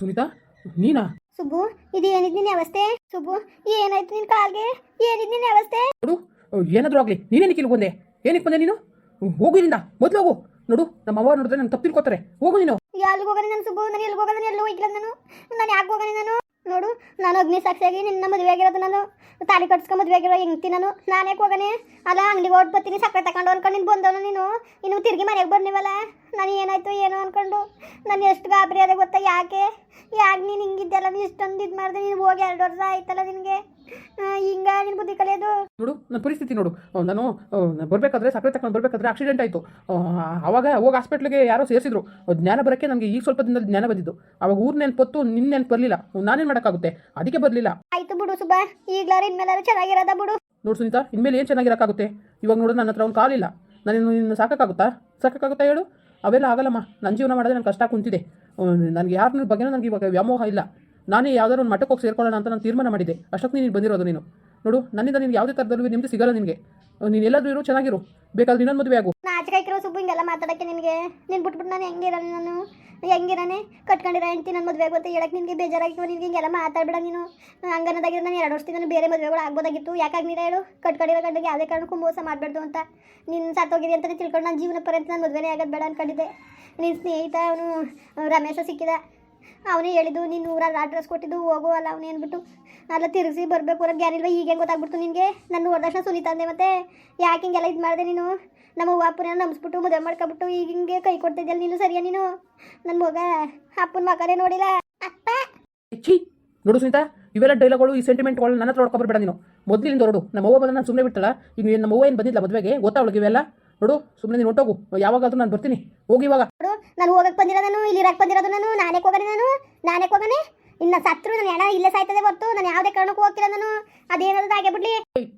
ಸುನೀತಾ ನೀನಾ? ಸುಬ್ಬು ಇದು ಏನಿದ್ ನಿನ್ನ ವ್ಯವಸ್ಥೆ ಸುಬ್ಬು ಏನಾಯ್ತು ನಿನ್ ಕಾಲ್ಗೆ? ಏನಿದ್ ನಿನ್ನ ವ್ಯವಸ್ಥೆ ನೋಡು ಏನಾದ್ರೂ ಆಗಲಿ ನೀನೇನಕ್ಕೆ ಇಲ್ಲಿ ಬಂದೆ ಏನಕ್ಕೆ ಬಂದೆ ನೀನು? ಹೋಗು ಇಲ್ಲಿಂದ ಮೊದಲು ಹೋಗು. ನೋಡು ನಮ್ಮ ಅವ್ವ ನೋಡಿದ್ರೆ ನಾನು ತಪ್ಪು ತಿಳ್ಕೊತಾರೆ ಹೋಗು ನೀನು. ಯಾರಿಗೆ ಹೋಗೋಣ ನಾನು ಸುಬ್ಬು ನಾನು ಎಲ್ಲಿ ಹೋಗೋಣ ಎಲ್ಲೂ ಹೋಗಿಲ್ಲ ನಾನು. ನಾನು ಯಾಕೆ ಹೋಗೋಣ ನಾನು? ನೋಡು, ನಾನು ಅಗ್ನಿ ಸಾಕ್ಷಿಯಾಗಿ ನಿನ್ನ ಮದುವೆ ಆಗಿರೋದು ನಾನು. ತಾಳಿ ಕಟ್ಸ್ಕೊಂಡು ಮದುವೆ ಆಗಿರೋ ಹೆಂಗ್ತಿ ನಾನು. ನಾನೇ ಹೋಗನೆ ಅಲ್ಲ, ಅಂಗಡಿಗೆ ಓಡ್ ಬರ್ತೀನಿ, ಸಕ್ಕರೆ ತಗೊಂಡು ಅನ್ಕೊಂಡು ನೀನು ಬಂದವನು ನೀನು. ಇನ್ನು ತಿರುಗಿ ಮನೆಗೆ ಬಂದಿವಲ್ಲ ನಾನು ಏನಾಯ್ತು ಏನೋ ಅನ್ಕೊಂಡು. ನಾನು ಎಷ್ಟು ಗಾಬರಿ ಅದೇ ಗೊತ್ತಾ ಯಾಕೆ? ಯಾಕೆ ನೀನು ಹಿಂಗಿದ್ದೆಲ್ಲ ನೀನು ಇಷ್ಟೊಂದು ಇದು ಮಾಡಿದೆ, ನೀನು ಹೋಗಿ ಎರಡು ವರ್ಷ ಆಯ್ತಲ್ಲ ನಿನಗೆ? ಹಿಂಗ ನಿನ್ ಬುದ್ಧಿ ಕಲಿಯೋದು? ನೋಡು ನನ್ನ ಪರಿಸ್ಥಿತಿ ನೋಡು. ನಾನು ಬರಬೇಕಾದ್ರೆ ಸಕ್ಕರೆ ತಕೊಂಡು ಬರಬೇಕಾದ್ರೆ ಆಕ್ಸಿಡೆಂಟ್ ಆಯಿತು. ಅವಾಗ ಹೋಗಿ ಹಾಸ್ಪಿಟ್ಲಿಗೆ ಯಾರೋ ಸೇರಿಸಿದ್ರು. ಜ್ಞಾನ ಬರೋಕ್ಕೆ ನನಗೆ ಈಗ ಸ್ವಲ್ಪ ದಿನದಲ್ಲಿ ಜ್ಞಾನ ಬಂದಿದ್ದು. ಅವಾಗ ಊರ್ ನೆನ್ಪತ್ತು ನಿನ್ನ ನೆನ್ಪು ಬರಲಿಲ್ಲ. ನಾನೇನು ಮಾಡೋಕ್ಕಾಗುತ್ತೆ? ಅದಕ್ಕೆ ಬರಲಿಲ್ಲ. ಆಯ್ತು ಬಿಡು ಸುಬ್ಬ. ಈಗಲಾರ ಇನ್ಮೇಲಾರು ಚೆನ್ನಾಗಿರೋದ ಬಿಡು. ನೋಡು ಸುನೀತಾ ಇನ್ಮೇಲೆ ಏನು ಚೆನ್ನಾಗಿರಕ್ಕಾಗುತ್ತೆ? ಇವಾಗ ನೋಡು ನನ್ನ ಹತ್ರ ಒಂದು ಕಾಲಿಲ್ಲ ನಾನು ನಿನ್ನ ಸಾಕಾಗುತ್ತಾ ಸಾಕಾಗುತ್ತಾ ಹೇಳು? ಅವೆಲ್ಲ ಆಗಲ್ಲಮ್ಮ. ನನ್ನ ಜೀವನ ಮಾಡಿದ್ರೆ ನನಗೆ ಕಷ್ಟ ಕುಂತಿದೆ. ನನಗೆ ಯಾರ ಬಗ್ಗೆ ನನಗೆ ಇವಾಗ ವ್ಯಾಮೋಹ ಇಲ್ಲ. ನಾನೇ ಯಾವ್ದಾದ್ರು ಒಂದು ಮಠಕ್ಕೆ ಹೋಗಿ ಸೇರ್ಕೊಳ್ಳೋಣ ಅಂತ ನಾನು ತೀರ್ಮಾನ ಮಾಡಿದೆ ಅಷ್ಟಕ್ಕೆ ನೀನು ಬಂದಿರೋದು ನೀನು. ನೋಡು, ನನ್ನಿಂದ ನೀನು ಯಾವುದೇ ಥರದಲ್ಲೂ ನಿಮ್ಮದು ಸಿಗಲ್ಲ ನಿನಗೆ. ನೀನು ಎಲ್ಲಾದರೂ ಇರು, ಚೆನ್ನಾಗಿರು. ಬೇಕಾದ್ರೆ ಇನ್ನೊಂದು ಮದುವೆ ಆಗು. ನಾಚಿಕಾಯ್ಕಿರೋ ಸುಬ್ಬು ಹಿಂಗೆಲ್ಲ ಮಾತಾಡಕ್ಕೆ ನಿನಗೆ. ನೀನು ಬಿಟ್ಬಿಟ್ಟು ನಾನು ಹೆಂಗಿರೋಣ ನಾನು? ಹೆಂಗಿರಾನೆ ಕಟ್ಕೊಂಡಿರೋ ಹೆಂಡ್ತಿ ನನ್ನ ಮದುವೆ ಆಗುತ್ತೆ ಹೇಳಕ್ಕೆ ನಿನಗೆ ಬೇಜಾರಾಗಿತ್ತು, ನಿನಗೆ ಹಿಂಗೆಲ್ಲ ಮಾತಾಡ್ಬೇಡ ನೀನು. ಹಂಗನ್ನೋದಾಗಿರೋ ನಾನು ಎರಡು ವರ್ಷದಿಂದ ಬೇರೆ ಮದುವೆಗಳು ಆಗ್ಬೋದಾಗಿತ್ತು. ಯಾಕಾಗ್ನಿರ ಹೇಳು? ಕಟ್ಕೊಂಡಿರೋ ಗಂಡಿಗೆ ಯಾವುದೇ ಕಾರಣಕ್ಕೂ ಮೋಸ ಮಾಡಬಾರ್ದು ಅಂತ. ನೀನು ಸತ್ತೋಗಿದೆ ಅಂತಲೇ ತಿಳ್ಕೊಂಡು ನಾನು ಜೀವನ ಪರ್ಯಂತ ನಾನು ಮದುವೆನೇ ಆಗೋದು ಬೇಡ ಅಂದ್ಕೊಂಡಿದ್ದೆ ನಿನ್ನ ಸ್ನೇಹಿತ ಅವನು, ರಮೇಶ ಸಿಕ್ಕಿದ. ಅವನೇ ಹೇಳಿದ್ದು ನೀನು ಊರಲ್ಲಿ ಅಡ್ರೆಸ್ ಕೊಟ್ಟಿದ್ದು ಹೋಗು ಅಲ್ಲ ಅವನೇ ಅಂದ್ಬಿಟ್ಟು. ಅಲ್ಲ ತಿರುಗಿಸಿ ಬರಬೇಕು ಅನ್ನೋದು ಗ್ಯಾರಿಲ್ವ ಈಗ ಹೆಂಗ್ ಗೊತ್ತಾಗ್ಬಿಡ್ತು ನಿನಗೆ? ನನ್ನ ನೋಡಿದಕ್ಷಣ ಸುನೀತಾ ಅಂದೆ ಮತ್ತೆ. ಯಾಕೆ ಹಿಂಗೆಲ್ಲ ಇದು ಮಾಡಿದೆ ನೀನು? ನಮ್ಮ ಅವ್ವ ಅಪ್ಪನ ನಂಬಿಸ್ಬಿಟ್ಟು ಮದುವೆ ಮಾಡ್ಕೊಬಿಟ್ಟು ಈಗ ಹಿಂಗೆ ಕೈ ಕೊಡ್ತಿದ್ದೆ ನೀನು? ಸರಿಯಾ ನೀನು? ನನ್ನ ಮಗ ಅಪ್ಪನ ಮಗನೇ ನೋಡಿಲ್ಲ. ಅಪ್ಪ! ಛೀ! ನೋಡು ಸುನೀತಾ ಇವೆಲ್ಲ ಡೈಲಾಗ್ಗಳು ಈ ಸೆಂಟಿಮೆಂಟ್ಗಳು ನನ್ನ ಹತ್ರ ಹೊಡ್ಕೊಬರ್ಬೇಡ ನೀನು. ಮೊದಲಿಂದ ಹೊರಡು ನಮ್ಮ ಅವ್ವ ಬಂದ ನಾನು ಸುಮ್ಮನೆ ಬಿಟ್ಟಲ್ಲ? ಈಗ ನಮ್ಮ ಅವ್ವ ಏನು ಬಂದಿಲ್ಲ ಮದುವೆಗೆ? ಗೊತ್ತಾ ಅವಳಿಗೆ ಇವೆಲ್ಲ? ನೋಡು ಸುಮ್ಮನೆ ನೀನು ಹೊಟ್ಟೋಗು ಯಾವಾಗಾದ್ರೂ ನಾನು ಬರ್ತೀನಿ. ಹೋಗಿ ಇವಾಗ. ನೋಡು ನಾನು ಹೋಗಕ್ಕೆ ಬಂದಿರೋ ನಾನು ಇಲ್ಲಿ ಇರಕ್ಕೆ ಬಂದಿರೋದು ನಾನು ನಾನೇ ನಾನು ಹೋಗನೆ ಇನ್ನ ಸತ್ರು ನನ್ನ ಹೆಣ ಇಲ್ಲೇ ಸಾಯ್ತದೆ ಹೊರ್ತು ನಾನು ಯಾವುದೇ ಕಾರಣಕ್ಕೂ ಹೋಗ್ತಿಲ್ಲ ನಾನು ಅದೇನಾದ್ರು ಹಾಗೆ ಬಿಡ್ಲಿ?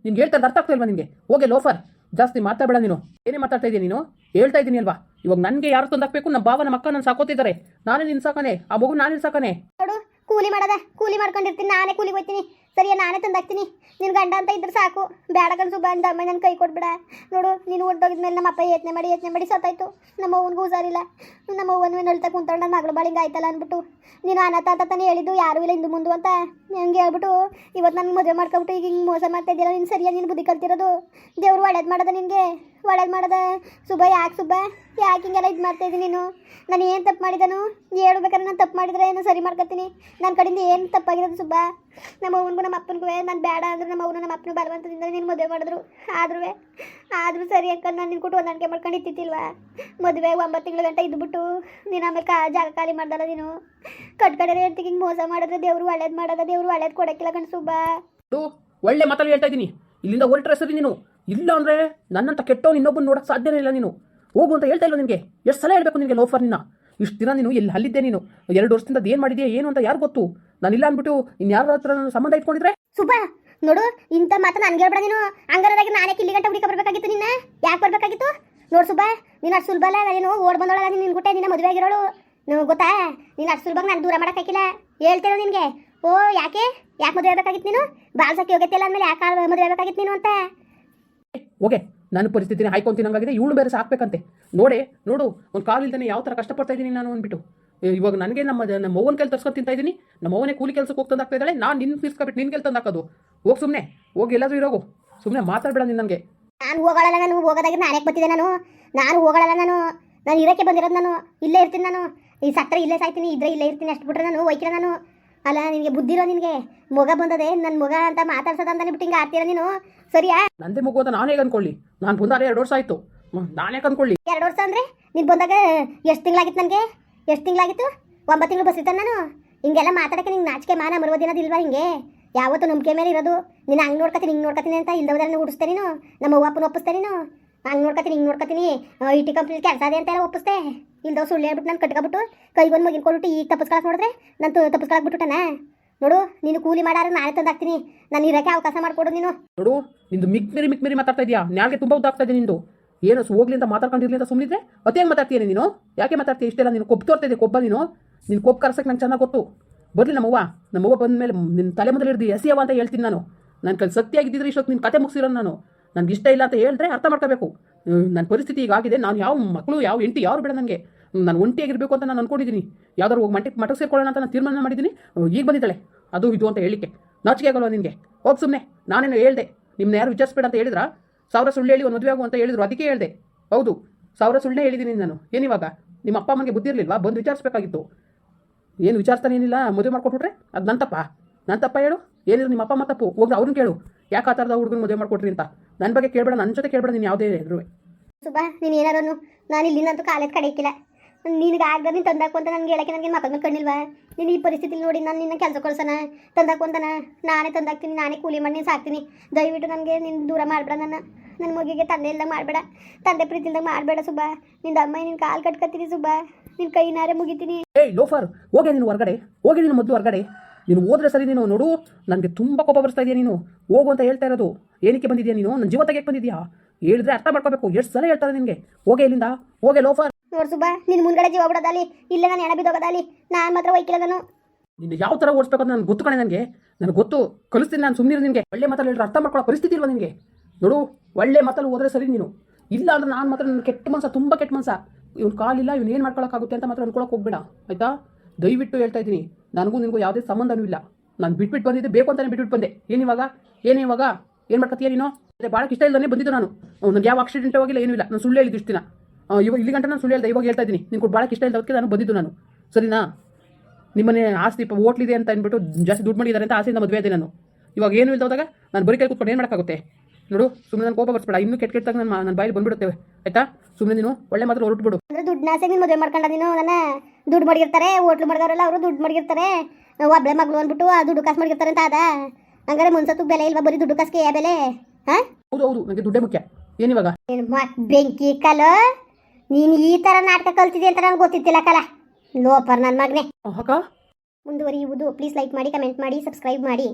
ನಿನ್ಗೆ ಹೇಳ್ತಾರೆ ಅರ್ಥ ಆಗ್ತಾ ಇಲ್ವಾ ನಿನಗೆ ಹೋಗಿ ಲೋಫರ್ ಜಾಸ್ತಿ ಮಾತಾಡಬೇಡ ನೀನು. ಏನೇ ಮಾತಾಡ್ತಾ ಇದೀಯ ನೀನು? ಹೇಳ್ತಾ ಇದ್ದೀನಿ ಅಲ್ವಾ? ಇವಾಗ ನನಗೆ ಯಾರು ತಂದಾಕ್ಬೇಕು? ನಮ್ಮ ಭಾವನ ನಮ್ಮ ಅಕ್ಕ ನಾನು ಸಾಕೋತಿದ್ದಾರೆ. ನಾನೇ ನಿನ್ ಸಾಕಾನೆ ಆ ಮಗು ನಾನೇ ಸಾಕಾನೆ ನೋಡು ಕೂಲಿ ಮಾಡದ ಕೂಲಿ ಮಾಡ್ಕೊಂಡಿರ್ತೀನಿ ನಾನೇ ಕೂಲಿಗೆ ಹೋಗ್ತೀನಿ. ಸರಿಯಾ, ನಾನೇ ತಂದಾಕ್ತೀನಿ. ನಿನ್ ಗಂಡ ಅಂತ ಇದ್ರೆ ಸಾಕು. ಬೇಡ ಕಣಸು ಬಂದ ಅಮ್ಮ ನನ್ನ ಕೈ ಕೊಟ್ಬಿಡ. ನೋಡು, ನೀನು ಹೊಂಟೋಗಿದ್ಮೇಲೆ ನಮ್ಮ ಅಪ್ಪ ಯತ್ನೆ ಮಾಡಿ ಯತ್ನೆ ಮಾಡಿ ಸತ್ತಾಯ್ತು. ನಮ್ಮ ಅವ್ವನಿಗೂ ಹುಷಾರಿಲ್ಲ. ನಮ್ಮ ಅವ್ವನ ನಳ್ತಾ ಕುಂತ್ಕೊಂಡು ನನ್ನ ಮಗಳು ಬಾಳಿಂಗ ಆಯ್ತಲ್ಲ ಅಂದ್ಬಿಟ್ಟು. ನೀನು ಅನಾಥ ಅಂತ ತಾನೇ ಹೇಳಿದ್ದು, ಯಾರೂ ಇಲ್ಲ ಇಂದು ಮುಂದೆ ಅಂತ ಹಂಗೆ ಹೇಳ್ಬಿಟ್ಟು ಇವತ್ತು ನನಗೆ ಮದುವೆ ಮಾಡ್ಕೊಬಿಟ್ಟು ಈಗ ಹಿಂಗೆ ಮೋಸ ಮಾಡ್ತಾ ನೀನು ಸರಿಯಾಗಿ ನೀನು ಬುದ್ಧಿ ಕಲ್ತಿರೋದು? ದೇವ್ರು ಒಳ್ಳೇದು ಮಾಡದ ನಿನಗೆ? ಒಳ್ಳೇದು ಮಾಡದ ಸುಬ್ಬ, ಯಾಕೆ ಸುಬ್ಬ? ಯಾಕೆ ಹಿಂಗೆಲ್ಲ ಇದು ಮಾಡ್ತಾ ನೀನು? ನಾನು ಏನು ತಪ್ಪು ಮಾಡಿದನು? ಹೇಳ್ಬೇಕಾದ್ರೆ ನಾನು ತಪ್ಪು ಮಾಡಿದ್ರೆ ಏನು ಸರಿ ಮಾಡ್ಕೊತೀನಿ? ನನ್ನ ಕಡೆಯಿಂದ ಏನು ತಪ್ಪಾಗಿರೋದು ಸುಬ್ಬ? ನಮ್ಮ ಅವನಿಗೂ ನಮ್ಮ ಅಪ್ಪನಿಗೂ ನಾನು ಬೇಡ ಅಂದ್ರೆ ನಮ್ಮ ಅವನು ನಮ್ಮ ಅಪ್ಪನ ಬಲವಂತದಿಂದ ನೀನು ಮದುವೆ ಮಾಡಿದ್ರು. ಆದ್ರೂ ಆದರೂ ಸರಿ ಅಕ್ಕ ನಾನು ನಿನ್ನ ಕೊಟ್ಟು ಹೊಂದಾಣಿಕೆ ಮಾಡ್ಕೊಂಡು ಇತ್ತಿತ್ತಿಲ್ವಾ ಮದುವೆ ಒಂಬತ್ತು ತಿಂಗಳ ಗಂಟೆ ಇದ್ಬಿಟ್ಟು ನೀನು ಆಮೇಲೆ ಕಾ, ಜಾಗ ಖಾಲಿ ಮಾಡ್ದಲ್ಲ ನೀನು? ಕಟ್ಕಡೆ ಹೇಳ್ತಿ ಹಿಂಗೆ ಮೋಸ ಮಾಡಿದ್ರೆ ದೇವ್ರು ಒಳ್ಳೇದು ಮಾಡೋದ, ದೇವ್ರು ಒಳ್ಳೇದು ಕೊಡೋಕ್ಕಿಲ್ಲ ಕಣ್ ಸುಬ್ಬ. ನೋಡು ಒಳ್ಳೆ ಮಾತಲ್ಲಿ ಹೇಳ್ತಾ ಇದ್ದೀನಿ. ಇಲ್ಲಿಂದ ಹೊರಟ್ರೆ ಸರಿ ನೀನು. ಇಲ್ಲ ಅಂದರೆ ನನ್ನಂತ ಕೆಟ್ಟವನು ಇನ್ನೊಬ್ಬನ ನೋಡೋಕೆ ಸಾಧ್ಯನೇ ಇಲ್ಲ ನೀನು. ಹೋಗು ಅಂತ ಹೇಳ್ತಾ ಇಲ್ಲ ನಿನಗೆ? ಎಷ್ಟು ಸಲ ಹೇಳ್ಬೇಕು ನಿನಗೆ ಲೋಫರ್ ನಿನ್ನ? ಇಷ್ಟು ದಿನ ನೀನು ಎಲ್ಲಿ ಅಲ್ಲಿದ್ದೆ ನೀನು? ಎರಡು ವರ್ಷದಿಂದ ಏನು ಮಾಡಿದ್ಯಾ ಏನು ಅಂತ ಯಾರು ಗೊತ್ತು? ನಾನು ಇಲ್ಲ ಅಂದ್ಬಿಟ್ಟು ಇನ್ಯಾರ ಹತ್ರ ನಾನು ಸಂಬಂಧ ಇಟ್ಕೊಂಡಿದ್ರೆ? ಸುಬ್ಬ ನೋಡು ಇಂಥ ಮಾತು ನನ್ಗೆ ಹೇಳ್ಬೇಡ ನೀನು. ಹಂಗಾರದಾಗ ನಾನೇ ಕಿಲ್ಲಿ ಗಂಟೆ ಹುಡುಕ ಬರಬೇಕಾಗಿತ್ತು ನಿನ್ನ? ಯಾಕೆ ಬರಬೇಕಾಗಿತ್ತು? ನೋಡು ಸುಬ್ಬ ನೀನು ಅಷ್ಟು ಸುಲಭ ಅಲ್ಲ ನೀನು ಓಡ್ ಬಂದೊಳಗ ನೀನು ನಿನ್ ಗುಟ್ಟೆ ನಿನ್ನ ಮದುವೆ ಆಗಿರೋಳು. ನೀವು ಗೊತ್ತಾ? ನೀನು ಅಷ್ಟು ಸುಲಭ ನಾನು ದೂರ ಮಾಡೋಕ್ಕಾಗಿಲ್ಲ ಹೇಳ್ತೇನೆ ನಿನಗೆ. ಓ ಯಾಕೆ? ಯಾಕೆ ಮದುವೆ ಆಗಬೇಕಾಗಿತ್ತು ನೀನು? ಬಾಲ್ಸಕ್ಕೆ ಯೋಗ್ಯತೆ ಅಂದಮೇಲೆ ಯಾಕೆ ಮದುವೆ ಆಗಬೇಕಾಗಿತ್ತು ನೀನು ಅಂತ? ಓಕೆ ನನ್ನ ಪರಿಸ್ಥಿತಿನ ಹಾಯ್ಕೊಂತೀನಿ ಹಂಗಾಗಿದೆ ಇವಳು ಬೇರೆ ಸಾಕ್ಬೇಕಂತೆ. ನೋಡಿ, ನೋಡು, ಒಂದು ಕಾಲು ಇಲ್ದೇ ಯಾವ ಥರ ಕಷ್ಟಪಡ್ತಾ ಇದ್ದೀನಿ ನಾನು ಅಂದ್ಬಿಟ್ಟು. ಇವಾಗ ನನಗೆ ನಮ್ಮ ನಮ್ಮ ಅವ್ವನ ಕೈಲಿ ತರ್ಸ್ಕೊಂಡು ತಿಂತಾ ಇದ್ದೀನಿ. ನಮ್ಮ ಅವ್ವನೇ ಕೂಲಿ ಕೆಲಸಕ್ಕೆ ಹೋಗಿ ತಂದಾಕ್ತಾ ಇದ್ದಾಳೆ. ನಾನು ನಿನ್ನ ತೀರ್ಸ್ಕೊಬಿಟ್ಟು ನಿನ್ನ ಕೈಲಿ ತಂದಾಕೋದು. ಹೋಗಿ ಸುಮ್ಮನೆ ಹೋಗಿ ಎಲ್ಲಾದರೂ ಇರೋಗು. ಸುಮ್ಮನೆ ಮಾತಾಡಬೇಡ ನೀನು ನನಗೆ. ನಾನು ಹೋಗೋಳಲ್ಲ ನಾನು ಹೋಗೋದಾಗಿ ನಾನೇ ಬರ್ತಿದ್ದೆ ನಾನು? ನಾನು ಹೋಗೋಳಲ್ಲ ನಾನು? ನಾನು ಇರೋಕ್ಕೆ ಬಂದಿರೋದು ನಾನು. ಇಲ್ಲೇ ಇರ್ತೀನಿ ನಾನು. ಈ ಸತ್ತರೆ ಇಲ್ಲೇ ಸಾಯ್ತೀನಿ, ಇದ್ರೆ ಇಲ್ಲೇ ಇರ್ತೀನಿ ಅಷ್ಟು ಬಿಟ್ರೆ ನಾನು ಒಯ್ಕಿರ ನಾನು? ಅಲ್ಲ ನಿನಗೆ ಬುದ್ಧಿರೋ ನಿನಗೆ. ಮಗ ಬಂದದೆ ನನ್ನ ಮಗ ಅಂತ ಮಾತಾಡ್ಸೋದಂತಾನೆ ಬಿಟ್ಟು ಹಿಂಗೆ ಆಡ್ತೀರ ನೀನು? ಸರಿಯಾ? ನಂದೆ ಮಗು ಅಂತ ನಾನು ಹೇಗೆ ಅನ್ಕೊಳ್ಳಿ? ನಾನು ಬಂದಾರೆ ಎರಡು ವರ್ಷ ಆಯಿತು. ಯಾಕೆ ಅನ್ಕೊಳ್ಳಿ? ಎರಡು ವರ್ಷ ಅಂದರೆ ನೀನು ಬಂದಾಗ ಎಷ್ಟು ತಿಂಗಳಾಗಿತ್ತು ನನಗೆ? ಎಷ್ಟು ತಿಂಗಳಾಗಿತ್ತು? ಒಂಬತ್ತು ತಿಂಗಳು ಬಸ್ಸಿತ್ತ ನಾನು? ಹಿಂಗೆಲ್ಲ ಮಾತಾಡಕ್ಕೆ ನಿಂಗೆ ನಾಚಿಕೆ ಮಾನ ಮರುವುದಿನದಿಲ್ವಾ ಹಿಂಗೆ? ಯಾವತ್ತೂ ನಂಬಿಕೆ ಮೇಲೆ ಇರೋದು. ನೀನು ಹಂಗೆ ನೋಡ್ಕೊತೀನಿ ಹಿಂಗೆ ನೋಡ್ಕೊತೀನಿ ಅಂತ ಇಲ್ದವದನ್ನ ನೀನು? ನಮ್ಮ ಅವ್ವಪ್ಪನ ಅಪ್ಪನ ಒಪ್ಪಿಸ್ತೆ ನೀನು? ಹಂಗೆ ನೋಡ್ಕೊತೀನಿ, ಹಿಂಗೆ ನೋಡ್ಕೊತೀನಿ. ಐ ಟಿ ಕಂಪ್ನಿ ಕೆಲಸ ಅದೇ ಅಂತೆಲ್ಲ ಒಪ್ಪಿಸ್ತೆ ಇಲ್ದವ್ ಸುಳ್ಳು ಹೇಳ್ಬಿಟ್ಟು ನಾನು ಕಟ್ಕೊಬಿಟ್ಟು ಕೈಗೊಂದು ಮಗಿನ ಕೊಟ್ಬಿಟ್ಟು ಈಗ ತಪ್ಪಿಸ್ಕೊಳಕ್ಕೆ ನೋಡಿದ್ರೆ ನಾನು ತಪ್ಪಿಸ್ಕೊಳಕ್ಕೆ ಬಿಟ್ಟುಟನ ನೋಡು, ನೀನು ಕೂಲಿ ಮಾಡಾರ ನಾಳೆ ತಂದು ಹಾಕ್ತೀನಿ ನಾನು ಇರೋಕ್ಕೆ ಅವಕಾಶ ಮಾಡಿಕೊಡು ನೀನು. ನೋಡು, ನಿಂದು ಮಿಕ್ ಮೇರಿ ಮಿಕ್ ಮೇರಿ ಮಾತಾಡ್ತಾ ಇದೆಯಾ? ನ್ಯಾಗೆ ತುಂಬ ಉದ್ದಾಗ್ತಾ ಇದೆ ನಿಂದು. ಏನು ಹೋಗ್ಲಿ ಅಂತ ಮಾತಾಡ್ಕೊಂಡಿರ್ಲಿ ಅಂತ ಸುಮ್ಮನಿದ್ರೆ ಅದೇ ಹೆಂಗೆ ಮಾತಾಡ್ತೀಯ ನೀನು? ಯಾಕೆ ಮಾತಾಡ್ತೀಯ? ಇಷ್ಟೆಲ್ಲ ನೀನು ಕೊಬ್ಬು ತೋರ್ತಾ ಇದೆ, ಕೊಬ್ಬ ನೀನು. ನಿನ್ನ ಕೊಬ್ಬು ಕರ್ಸಕ್ಕೆ ನಂಗೆ ಚೆನ್ನಾಗಿ ಗೊತ್ತು. ಬರಲಿ ನಮ್ಮವ್ವ. ನಮ್ಮವ್ವ ಬಂದ ಮೇಲೆ ನಿನ್ನ ತಲೆ ಮೊದಲು ಹಿಡ್ದು ಎಸಿಯವ ಅಂತ ಹೇಳ್ತೀನಿ ನಾನು. ನನ್ನ ಸತ್ಯ ಆಗಿದ್ದಿದ್ರೆ ಇಷ್ಟೊತ್ತು ನಿನ್ನ ಕತೆ ಮುಗಿಸಿರೋನು ನಾನು. ನನಗೆ ಇಷ್ಟ ಇಲ್ಲ ಅಂತ ಹೇಳಿದ್ರೆ ಅರ್ಥ ಮಾಡ್ಕೋಬೇಕು. ನನ್ನ ಪರಿಸ್ಥಿತಿ ಈಗ ಆಗಿದೆ. ನಾನು ಯಾವ ಮಕ್ಕಳು ಯಾವ ಹೆಂಡತಿ, ಯಾರು ಬೇಡ ನನಗೆ. ನಾನು ಒಂಟಿಯಾಗಿರಬೇಕು ಅಂತ ನಾನು ಅನ್ಕೊಂಡಿದ್ದೀನಿ ಯಾವ್ದಾದ್ರು ಹೋಗಿ ಮಟ್ಟಕ್ಕೆ ಮಠಕ್ಕೆ ಸೇರ್ಕೊಳ್ಳೋಣ ಅಂತ ನಾನು ತೀರ್ಮಾನ ಮಾಡಿದ್ದೀನಿ ಈಗ ಬಂದಿದ್ದಾಳೆ. ಅದು ಇದು ಅಂತ ಹೇಳಿಕೆ ನಾಚಿಕೆ ಆಗಲ್ವಾ ನಿನಗೆ? ಹೋಗಿ ಸುಮ್ಮನೆ ನಾನೇನು ಹೇಳ್ದೆ. ನಿಮ್ಮನ್ನ ಯಾರು ವಿಚಾರಿಸ್ಬೇಡ ಅಂತ ಹೇಳಿದ್ರಾ? ಸಾವಿರ ಸುಳ್ಳು ಹೇಳಿ ಒಂದು ಮದುವೆ ಆಗು ಅಂತ ಹೇಳಿದ್ರು. ಅದಕ್ಕೆ ಹೇಳ್ದೆ. ಹೌದು. ಸಾವಿರ ಸುಳ್ಳೇ ಹೇಳಿದ್ದೀನಿ ನಾನು. ಏನಿವಾಗ ನಿಮ್ಮ ಅಪ್ಪ ಅಮ್ಮನಿಗೆ ಬುದ್ಧಿ ಬಂದು ವಿಚಾರಿಸ್ಬೇಕಾಗಿತ್ತು. ಏನು ವಿಚಾರಿಸ್ತಾನೆ ಏನಿಲ್ಲ? ಮದುವೆ ಮಾಡ್ಕೊಟ್ಬಿಟ್ರೆ? ಅದು ನನ್ನ ತಪ್ಪ? ನನ್ನ ತಪ್ಪ ಹೇಳು? ಏನಿದ್ರು ನಿಮ್ಮ ಅಪ್ಪ ಅಮ್ಮ ತಪ್ಪು? ಹೋಗಿ ಅವ್ರನ್ನ ಕೇಳು. ಯಾಕೆ ಆ ಥರದ ಹುಡುಗನ ಮದುವೆ ಮಾಡಿಕೊಟ್ರಿ ಅಂತ? ನನ್ನ ಬಗ್ಗೆ ಕೇಳಬೇಡ ನನ್ನ ಜೊತೆ ಕೇಳಬೇಡ ನೀನು ಯಾವುದೇ ಇದ್ರು. ಸುಬ್ಬ ನೀನು ಏನಾರನು ನಾನು ಇಲ್ಲಿಂದಂತೂ ಕಾಲೇಜ್ ಕಡೆಯಕ್ಕಿಲ್ಲ ನಿನಗೆ ಆಗದ ನೀನು ತಂದಾಕು ಅಂತ ನನಗೆ ಹೇಳಕ್ಕೆ ನನಗೆ ಮಕ್ಕಳ ಮೇಲೆ ಕಣ್ಣಿಲ್ವಾ? ನೀನು ಈ ಪರಿಸ್ಥಿತಿ ನೋಡಿ ನಾನು ನಿನ್ನ ಕೆಲಸ ಕೊಡ್ಸೋಣ ತಂದಾಕು ಅಂತಾನ? ನಾನೇ ತಂದಾಕ್ತೀನಿ ನಾನೇ ಕೂಲಿ ಮಾಡಿ ನೀನು ಸಾಕ್ತೀನಿ. ದಯವಿಟ್ಟು ನನಗೆ ನೀನು ದೂರ ಮಾಡಬೇಡ ನನ್ನ. ನನ್ನ ಮಗಿಗೆ ತಂದೆ ಇಲ್ಲ ಮಾಡಬೇಡ. ತಂದೆ ಪ್ರೀತಿಯಿಂದ ಮಾಡಬೇಡ ಸುಬ್ಬ. ನಿಂದ ಅಮ್ಮ ನಿನ್ನ ಕಾಲು ಕಟ್ಕೊತೀನಿ ಸುಬ್ಬ. ನಿನ್ನ ಕೈನಾರೆ ಮುಗಿತೀನಿ. ಏಯ್ ಲೋಫರ್ ಹೋಗೆ ನೀನು ಹೊರಗಡೆ ಹೋಗಿ ನೀನು ಮೊದಲು ಹೊರಗಡೆ. ನೀನು ಹೋದ್ರೆ ಸರಿ ನೀನು ನೋಡು ನನಗೆ ತುಂಬ ಕೋಪ ಬರ್ತಾ ಇದೆಯಾ ನೀನು? ಹೋಗು ಅಂತ ಹೇಳ್ತಾ ಇರೋದು. ಏನಕ್ಕೆ ಬಂದಿದ್ಯಾ ನೀನು? ನನ್ನ ಜೀವ ತೆಗೆಯಕ್ಕೆ ಬಂದಿದ್ಯಾ? ಹೇಳಿದ್ರೆ ಅರ್ಥ ಮಾಡ್ಕೋಬೇಕು. ಎಷ್ಟು ಸಲ ಹೇಳ್ತಾರೆ ನಿನಗೆ? ಹೋಗೆ ಇಲ್ಲಿಂದ. ಹೋಗೆ ಲೋಫರ್. ನೋಡ್ ಸುಬ್ಬ ನಿನ್ನ ಮುಂದ್ಗಡೆ ಜೀವ ಬಿಡೋದಲ್ಲಿ ಇಲ್ಲ ನಾನು ಎಣ ಬಿದ್ದೋಗೋದಲ್ಲಿ ನಾನು ಮಾತ್ರ ಒಯ್ಕಿಲ್ಲ ನಾನು ನಿನ್ನ ಯಾವ ಥರ ಓಡಿಸ್ಬೇಕು ಅಂತ ನನಗೆ ಗೊತ್ತು ಕಣೆ ನನಗೆ. ನನಗೆ ಗೊತ್ತು. ಕಲಿಸ್ತೀನಿ ನಾನು ಸುಮ್ಮನೆ ನಿನಗೆ. ಒಳ್ಳೆ ಮಾತಲ್ಲಿ ಹೇಳಿದ್ರೆ ಅರ್ಥ ಮಾಡ್ಕೊಳ್ಳೋ ಪರಿಸ್ಥಿತಿ ಇಲ್ವಾ ನಿನಗೆ? ನೋಡು ಒಳ್ಳೆ ಮಾತಲ್ಲಿ ಹೋದ್ರೆ ಸರಿ ನೀನು. ಇಲ್ಲ ಅಂದ್ರೆ ನಾನು ಮಾತ್ರ ನನ್ನ ಕೆಟ್ಟ ಮನಸ ತುಂಬ ಕೆಟ್ಟ ಮನಸ್ಸ ಇವ್ನು ಕಾಲಿಲ್ಲ ಇವ್ನು ಏನು ಮಾಡ್ಕೊಳಕ್ಕಾಗುತ್ತೆ ಅಂತ ಮಾತ್ರ ಅನ್ಕೊಳಕ್ಕೆ ಹೋಗ್ಬೇಡ. ಆಯಿತಾ? ದಯವಿಟ್ಟು ಹೇಳ್ತಾ ಇದ್ದೀನಿ. ನನಗೂ ನಿನಗೂ ಯಾವುದೇ ಸಂಬಂಧನೂ ಇಲ್ಲ. ನಾನು ಬಿಟ್ಬಿಟ್ಟು ಬಂದಿದ್ದೆ, ಬೇಕು ಅಂತಾನೆ ಬಿಟ್ಬಿಟ್ಟು ಬಂದೆ. ಏನಿವಾಗ ಏನು ಇವಾಗ? ಏನು ಮಾಡ್ಕೊತೀಯ ನೀನು? ಅದೇ ಭಾಳ ಇಷ್ಟ ಇಲ್ಲದೇ ಬಂದಿದ್ದು ನಾನು. ನನಗೆ ಯಾವ ಆಕ್ಸಿಡೆಂಟ್ ಆಗಿಲ್ಲ ಏನೂ ಇಲ್ಲ. ನಾನು ಸುಳ್ಳು ಹೇಳಿದ್ದು ಇಷ್ಟು ದಿನ. ಇವಾಗ ಇಲ್ಲಿ ಗಂಟೆ ನಾನು ಸುಳ್ಳು ಹೇಳ್ದೆ, ಇವಾಗ ಹೇಳ್ತಾ ಇದ್ದೀನಿ. ನಿನ್ಗೆ ಭಾಳ ಇಷ್ಟ ಇಲ್ಲದಕ್ಕೆ ನಾನು ಬಂದಿದ್ದು ನಾನು. ಸರಿನಾ? ನಿಮ್ಮನೆ ಆಸ್ತಿ ಇಪ್ಪ ಹೋಟ್ಲಿದೆ ಅಂತ ಅಂದ್ಬಿಟ್ಟು ಜಾಸ್ತಿ ದುಡ್ಡು ಮಾಡಿದ್ದಾರೆ ಅಂತ ಆಸೆಯಿಂದ ಮದುವೆ ಇದೆ ನಾನು. ಇವಾಗ ಏನು ಇಲ್ದೋದಾಗ ನಾನು ಬರೀ ಕೈ ಕೂತ್ಕೊಂಡು ಏನು ಮಾಡೋಕ್ಕಾಗುತ್ತೆ ನೋಡು ಸುಮ್ಮನೆ ನಾನು ಕೋಪ ಬರ್ಸ್ಬೇಡ. ಇನ್ನೂ ಕೆಟ್ಟ ಕೆಟ್ಟಾಗ ನಾನು ನನ್ನ ಬಾಯಲ್ಲಿ ಬಂದ್ಬಿಡುತ್ತೇವೆ ಆಯ್ತಾ? ಸುಮ್ಮನೆ ನೀನು ಒಳ್ಳೆ ಮಾತ್ರ ಹೊರಟುಬಿಡು. ದುಡ್ಡು ಆಸೆ ಮದುವೆ ಮಾಡ್ಕೊಂಡ ನೀನು ನನ್ನ ದುಡ್ಡು ಮಡಗಿರ್ತಾರೆ ಹೋಟ್ಲು ಮಾಡಿದವರೆಲ್ಲ ಅವರು ದುಡ್ಡು ಮಡಗಿರ್ತಾರೆ. ಒಬ್ಬಳೆ ಮಗಳು ಅಂದ್ಬಿಟ್ಟು ಆ ದುಡ್ಡು ಕಾಸು ಮಡಗಿರ್ತಾರೆ ಅಂತ ಅದ ಹಂಗಾರೆ ಮುನ್ಸತ್ತು ಬೆಲೆ ಇಲ್ವಾ ಬರೀ ದುಡ್ಡು ಕಾಸಿಗೆ ಯಾವ ಬೆಲೆ? ಹಾಂ? ಹೌದು ಹೌದು ನನಗೆ ದುಡ್ಡೇ ಮುಖ್ಯ. ಏನಿವಾಗ ಬೆಂಕಿ ಕಲು ನೀನು ಈ ಥರ ನಾಟಕ ಕಲ್ತಿದ್ದೆ ಅಂತ ನನಗೆ ಗೊತ್ತಿತ್ತಿಲ್ಲ ಕಲ. ಲೋಪರ್ ನನ್ನ ಮಗನೇ. ಮುಂದುವರಿಯುವುದು. ಪ್ಲೀಸ್ ಲೈಕ್ ಮಾಡಿ ಕಮೆಂಟ್ ಮಾಡಿ ಸಬ್ಸ್ಕ್ರೈಬ್ ಮಾಡಿ.